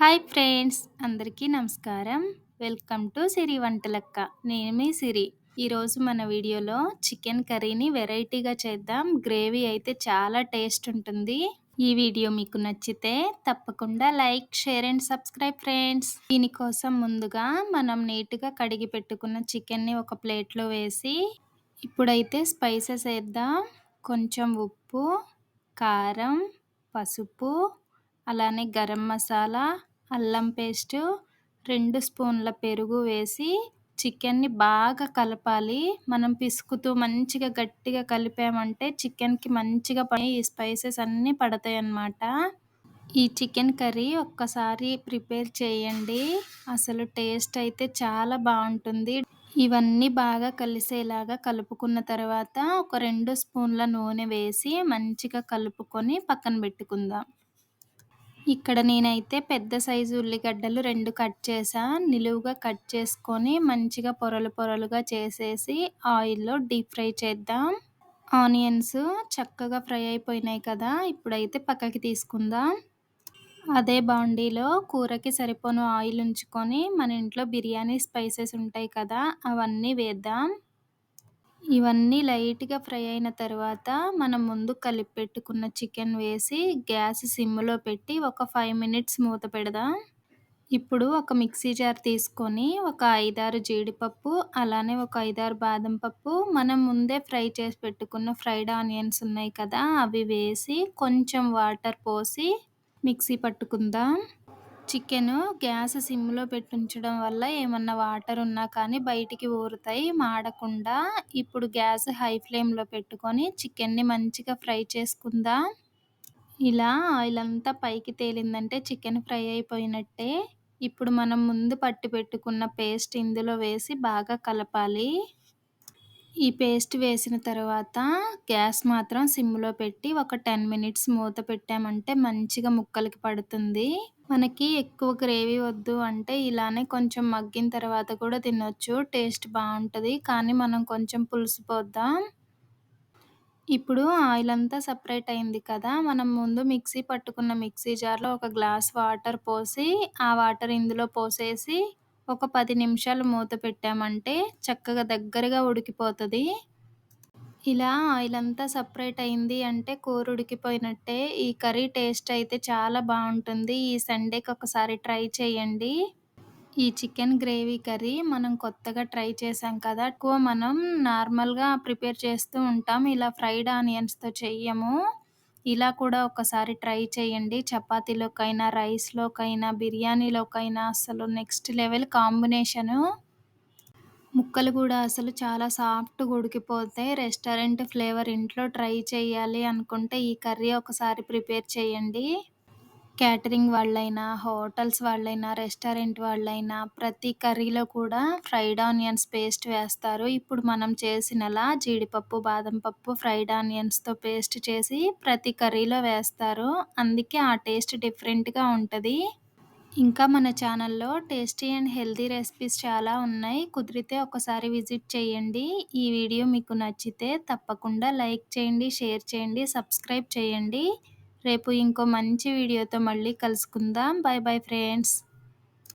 Hi friends అందరికీ నమస్కారం. Welcome to Siri Vantalakka. నేను మీ సిరి. ఈరోజు మన వీడియోలో చికెన్ కర్రీని వెరైటీగా చేద్దాం. గ్రేవీ అయితే చాలా టేస్ట్ ఉంటుంది. ఈ వీడియో మీకు నచ్చితే తప్పకుండా like share and subscribe friends. దీనికోసం ముందుగా మనం నీట్గా కడిగి పెట్టుకున్న చికెన్ని ఒక ప్లేట్లో వేసి ఇప్పుడైతే స్పైసెస్ వేద్దాం. కొంచెం ఉప్పు కారం పసుపు అలానే గరం మసాలా అల్లం పేస్టు రెండు స్పూన్ల పెరుగు వేసి చికెన్ని బాగా కలపాలి. మనం పిసుకుతూ మంచిగా గట్టిగా కలిపామంటే చికెన్కి మంచిగా పని ఈ స్పైసెస్ అన్నీ పడతాయి అన్నమాట ఈ చికెన్ కర్రీ ఒక్కసారి ప్రిపేర్ చేయండి. అసలు టేస్ట్ అయితే చాలా బాగుంటుంది. ఇవన్నీ బాగా కలిసేలాగా కలుపుకున్న తర్వాత ఒక రెండు స్పూన్ల నూనె వేసి మంచిగా కలుపుకొని పక్కన పెట్టుకుందాం. ఇక్కడ నేనైతే పెద్ద సైజు ఉల్లిగడ్డలు రెండు కట్ చేసా. నిలువుగా కట్ చేసుకొని మంచిగా పొరలు పొరలుగా చేసేసి ఆయిల్లో డీప్ ఫ్రై చేద్దాం. ఆనియన్స్ చక్కగా ఫ్రై అయిపోయినాయి కదా ఇప్పుడైతే పక్కకి తీసుకుందాం. అదే బాండీలో కూరకి సరిపోను ఆయిల్ ఉంచుకొని మన ఇంట్లో బిర్యానీ స్పైసెస్ ఉంటాయి కదా అవన్నీ వేద్దాం. ఇవన్నీ లైట్గా ఫ్రై అయిన తర్వాత మనం ముందు కలిపి పెట్టుకున్న చికెన్ వేసి గ్యాస్ సిమ్లో పెట్టి ఒక ఫైవ్ మినిట్స్ మూత పెడదాం. ఇప్పుడు ఒక మిక్సీ జార్ తీసుకొని ఒక ఐదారు జీడిపప్పు అలానే ఒక ఐదారు బాదం పప్పు మనం ముందే ఫ్రై చేసి పెట్టుకున్న ఫ్రైడ్ ఆనియన్స్ ఉన్నాయి కదా అవి వేసి కొంచెం వాటర్ పోసి మిక్సీ పట్టుకుందాం. చికెను గ్యాస్ సిమ్లో పెట్టి ఉంచడం వల్ల ఏమన్నా వాటర్ ఉన్నా కానీ బయటికి ఊరుతాయి మాడకుండా. ఇప్పుడు గ్యాస్ హై ఫ్లేమ్లో పెట్టుకొని చికెన్ని మంచిగా ఫ్రై చేసుకుందాం? ఇలా ఆయిల్ అంతా పైకి తేలిందంటే చికెన్ ఫ్రై అయిపోయినట్టే. ఇప్పుడు మనం ముందు పట్టి పెట్టుకున్న పేస్ట్ ఇందులో వేసి బాగా కలపాలి. ఈ పేస్ట్ వేసిన తర్వాత గ్యాస్ మాత్రం సిమ్లో పెట్టి ఒక టెన్ మినిట్స్ మూత పెట్టామంటే మంచిగా ముక్కలకి పడుతుంది. మనకి ఎక్కువ గ్రేవీ వద్దు అంటే ఇలానే కొంచెం మగ్గిన తర్వాత కూడా తినొచ్చు టేస్ట్ బాగుంటుంది. కానీ మనం కొంచెం పులుసు పోద్దాం. ఇప్పుడు ఆయిల్ అంతా సపరేట్ అయింది కదా మనం ముందు మిక్సీ పట్టుకున్న మిక్సీ జార్లో ఒక గ్లాస్ వాటర్ పోసి ఆ వాటర్ ఇందులో పోసేసి ఒక పది నిమిషాలు మూత పెట్టామంటే చక్కగా దగ్గరగా ఉడికిపోతుంది. ఇలా ఆయిల్ అంతా సపరేట్ అయింది అంటే కూర ఉడికిపోయినట్టే ఈ కర్రీ టేస్ట్ అయితే చాలా బాగుంటుంది. ఈ సండేకి ఒకసారి ట్రై చేయండి. ఈ చికెన్ గ్రేవీ కర్రీ మనం కొత్తగా ట్రై చేసాం కదా. ఎక్కువ మనం నార్మల్గా ప్రిపేర్ చేస్తూ ఉంటాం. ఇలా ఫ్రైడ్ ఆనియన్స్తో చెయ్యము. ఇలా కూడా ఒకసారి ట్రై చేయండి. చపాతీలోకైనా రైస్లోకైనా బిర్యానీలోకైనా అసలు నెక్స్ట్ లెవెల్ కాంబినేషను. ముక్కలు కూడా అసలు చాలా సాఫ్ట్గా ఉడికిపోతాయి రెస్టారెంట్ ఫ్లేవర్ ఇంట్లో ట్రై చేయాలి అనుకుంటే ఈ కర్రీ ఒకసారి ప్రిపేర్ చేయండి. క్యాటరింగ్ వాళ్ళైనా హోటల్స్ వాళ్ళైనా రెస్టారెంట్ వాళ్ళైనా ప్రతి కర్రీలో కూడా ఫ్రైడ్ ఆనియన్స్ పేస్ట్ వేస్తారు. ఇప్పుడు మనం చేసినలా జీడిపప్పు బాదం పప్పు ఫ్రైడ్ ఆనియన్స్తో పేస్ట్ చేసి ప్రతి కర్రీలో వేస్తారు. అందుకే ఆ టేస్ట్ డిఫరెంట్గా ఉంటుంది. ఇంకా మన ఛానల్లో టేస్టీ అండ్ హెల్తీ రెసిపీస్ చాలా ఉన్నాయి. కుదిరితే ఒకసారి విజిట్ చేయండి. ఈ వీడియో మీకు నచ్చితే తప్పకుండా లైక్ చేయండి షేర్ చేయండి సబ్స్క్రైబ్ చేయండి. రేపు ఇంకో మంచి వీడియోతో మళ్ళీ కలుసుకుందాం. Bye bye friends.